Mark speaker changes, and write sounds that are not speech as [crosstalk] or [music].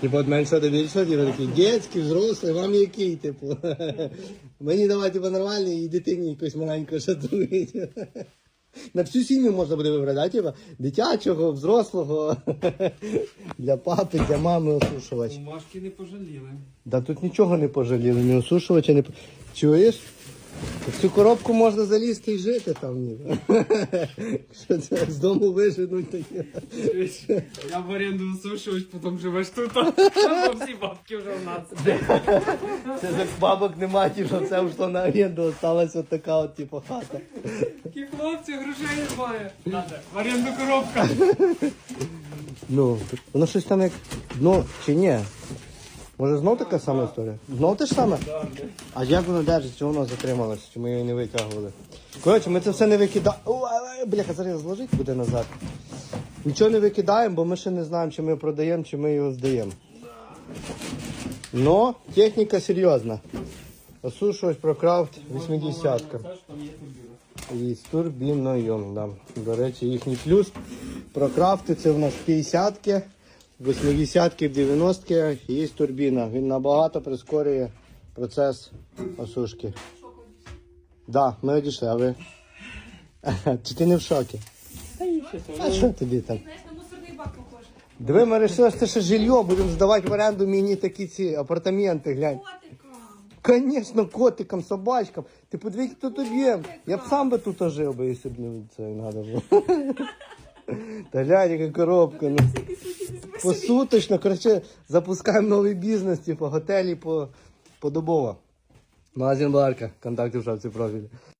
Speaker 1: Типу, от що тобі що, типу, такий дітський, взрослий, вам який, типу. Мені давай, типу, нормальний і дитині якось маленько шатрують. [laughs] На всю сім'ю можна буде вибрати, да? типу, дитячого, взрослого, [laughs] для папи, для мами осушувач.
Speaker 2: Бумажки не пожаліли.
Speaker 1: Да тут нічого не пожаліли, ні осушувача, не... по- Чуєш? В цю коробку можна залізти і жити там ніби. Що це з дому виженуть таке.
Speaker 2: Я в оренду висушуюсь, потім живеш тут. а всі бабки вже в нас.
Speaker 1: Це так бабок нема, ті, що це вже на оренду осталась от така от типу хата.
Speaker 2: Такі хлопці, грошей немає. Надо, в оренду коробка.
Speaker 1: Ну, воно щось там як. Ну, чи ні? Може знов така сама історія? Знов те ж саме? А як воно держить, чи воно затрималося, чи ми її не витягували? Коротше, ми це все не викидаємо. Бляха, зараз зложить буде назад. Нічого не викидаємо, бо ми ще не знаємо, чи ми продаємо, чи ми його здаємо. Но техніка серйозна. Осушувач прокрафт 80-ка. І з турбіною. Да. До речі, їхній плюс. Прокрафти це в нас 50-ки, 80-ки, 90-ки. Є турбіна. Він набагато прискорює процес осушки. Да, ми одійшли, а ви? [laughs] Чи ти не в шокі? А що тобі там?
Speaker 3: Знаєш, на мусорний бак похоже.
Speaker 1: Диви, ми вирішили, що це ще жилье, будемо здавати в оренду мені такі ці апартаменти, глянь. Конечно, котикам, собачкам. Ти подивись, хто тут є. Я б сам би тут жив би, якщо б не це не треба було. [laughs] Та глянь, яка коробка. Ну. Посуточно, коротше, запускаємо новий бізнес, типу готелі по, подобово. Магазин Барка, контакти в шапці профілі.